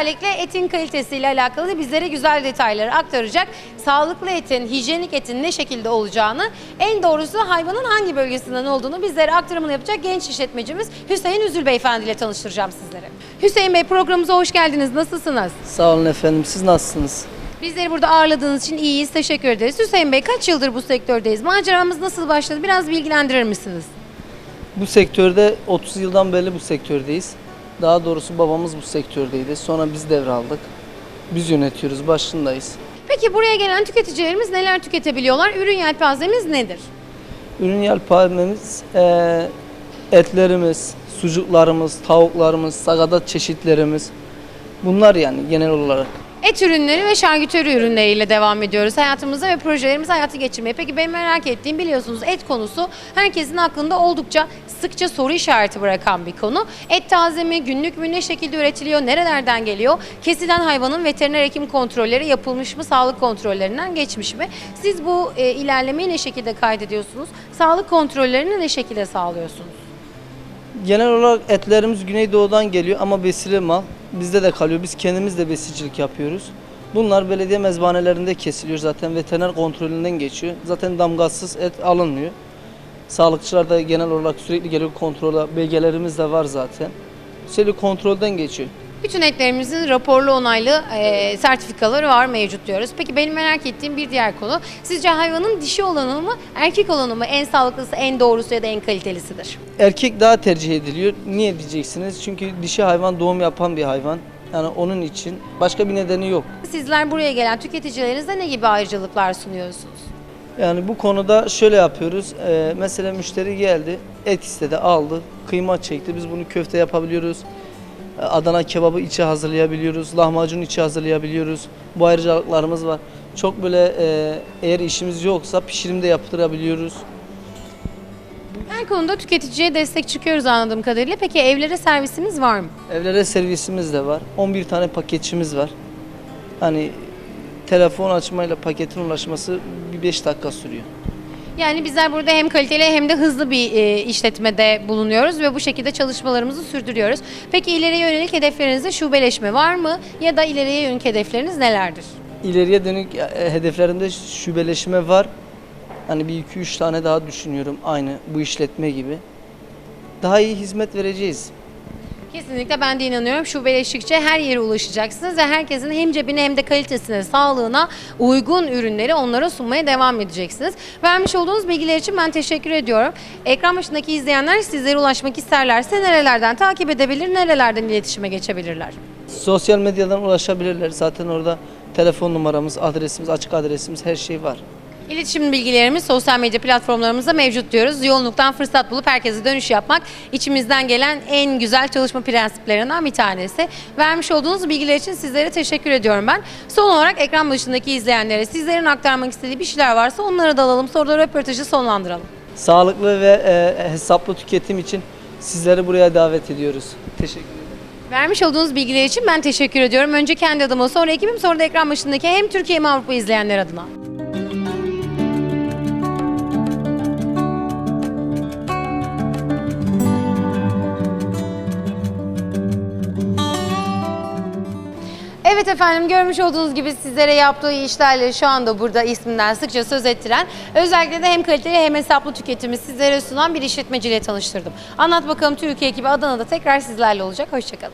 Özellikle etin kalitesiyle alakalı bizlere güzel detayları aktaracak. Sağlıklı etin, hijyenik etin ne şekilde olacağını, en doğrusu hayvanın hangi bölgesinden olduğunu bizlere aktarımını yapacak genç işletmecimiz Hüseyin Üzül Beyefendi ile tanıştıracağım sizlere. Hüseyin Bey programımıza hoş geldiniz. Nasılsınız? Sağ olun efendim. Siz nasılsınız? Bizleri burada ağırladığınız için iyiyiz. Teşekkür ederiz. Hüseyin Bey kaç yıldır bu sektördeyiz? Maceramız nasıl başladı? Biraz bilgilendirir misiniz? Bu sektörde 30 yıldan beri bu sektördeyiz. Daha doğrusu babamız bu sektördeydi. Sonra biz devraldık. Biz yönetiyoruz, başındayız. Peki buraya gelen tüketicilerimiz neler tüketebiliyorlar? Ürün yelpazemiz nedir? Ürün yelpazemiz, eee, etlerimiz, sucuklarımız, tavuklarımız, sagadat çeşitlerimiz. Bunlar yani genel olarak. Et ürünleri ve şarküteri ürünleriyle devam ediyoruz hayatımıza ve projelerimizi hayatı geçirmeye. Peki benim merak ettiğim biliyorsunuz et konusu herkesin aklında oldukça sıkça soru işareti bırakan bir konu. Et taze mi, günlük mü, ne şekilde üretiliyor, nerelerden geliyor? Kesilen hayvanın veteriner hekim kontrolleri yapılmış mı, sağlık kontrollerinden geçmiş mi? Siz bu e, ilerlemeyi ne şekilde kaydediyorsunuz? Sağlık kontrollerini ne şekilde sağlıyorsunuz? Genel olarak etlerimiz Güneydoğu'dan geliyor ama besili mal. Bizde de kalıyor. Biz kendimiz de besicilik yapıyoruz. Bunlar belediye mezbahanelerinde kesiliyor zaten veteriner kontrolünden geçiyor. Zaten damgasız et alınmıyor. Sağlıkçılar da genel olarak sürekli geliyor kontrola. Belgelerimiz de var zaten. Sürekli kontrolden geçiyor. Bütün etlerimizin raporlu onaylı e, sertifikaları var mevcut diyoruz. Peki benim merak ettiğim bir diğer konu. Sizce hayvanın dişi olanı mı erkek olanı mı en sağlıklısı, en doğrusu ya da en kalitelisidir? Erkek daha tercih ediliyor. Niye diyeceksiniz? Çünkü dişi hayvan doğum yapan bir hayvan. Yani onun için başka bir nedeni yok. Sizler buraya gelen tüketicilerinize ne gibi ayrıcalıklar sunuyorsunuz? Yani bu konuda şöyle yapıyoruz. Ee, mesela müşteri geldi, et istedi, aldı, kıyma çekti. Biz bunu köfte yapabiliyoruz. Adana kebabı içi hazırlayabiliyoruz. Lahmacun içi hazırlayabiliyoruz. Bu ayrıcalıklarımız var. Çok böyle e, eğer işimiz yoksa pişirimde yaptırabiliyoruz. Her konuda tüketiciye destek çıkıyoruz anladığım kadarıyla. Peki evlere servisimiz var mı? Evlere servisimiz de var. 11 tane paketçimiz var. Hani telefon açmayla paketin ulaşması bir 5 dakika sürüyor. Yani bizler burada hem kaliteli hem de hızlı bir e, işletmede bulunuyoruz ve bu şekilde çalışmalarımızı sürdürüyoruz. Peki ileriye yönelik hedeflerinizde şubeleşme var mı? Ya da ileriye yönelik hedefleriniz nelerdir? İleriye dönük e, hedeflerimde şubeleşme var. Hani bir iki üç tane daha düşünüyorum aynı bu işletme gibi. Daha iyi hizmet vereceğiz. Kesinlikle ben de inanıyorum. Şubeleştikçe her yere ulaşacaksınız ve herkesin hem cebine hem de kalitesine, sağlığına uygun ürünleri onlara sunmaya devam edeceksiniz. Vermiş olduğunuz bilgiler için ben teşekkür ediyorum. Ekran başındaki izleyenler sizlere ulaşmak isterlerse nerelerden takip edebilir, nerelerden iletişime geçebilirler? Sosyal medyadan ulaşabilirler. Zaten orada telefon numaramız, adresimiz, açık adresimiz her şey var. İletişim bilgilerimiz sosyal medya platformlarımızda mevcut diyoruz. Yoğunluktan fırsat bulup herkese dönüş yapmak içimizden gelen en güzel çalışma prensiplerinden bir tanesi. Vermiş olduğunuz bilgiler için sizlere teşekkür ediyorum ben. Son olarak ekran başındaki izleyenlere sizlerin aktarmak istediği bir şeyler varsa onları da alalım. Sonra da röportajı sonlandıralım. Sağlıklı ve e, hesaplı tüketim için sizleri buraya davet ediyoruz. Teşekkür ederim. Vermiş olduğunuz bilgiler için ben teşekkür ediyorum. Önce kendi adıma, sonra ekibim, sonra da ekran başındaki hem Türkiye hem Avrupa izleyenler adına. Evet efendim görmüş olduğunuz gibi sizlere yaptığı işlerle şu anda burada isminden sıkça söz ettiren özellikle de hem kaliteli hem hesaplı tüketimi sizlere sunan bir işletmeciyle tanıştırdım. Anlat bakalım Türkiye ekibi Adana'da tekrar sizlerle olacak. Hoşçakalın.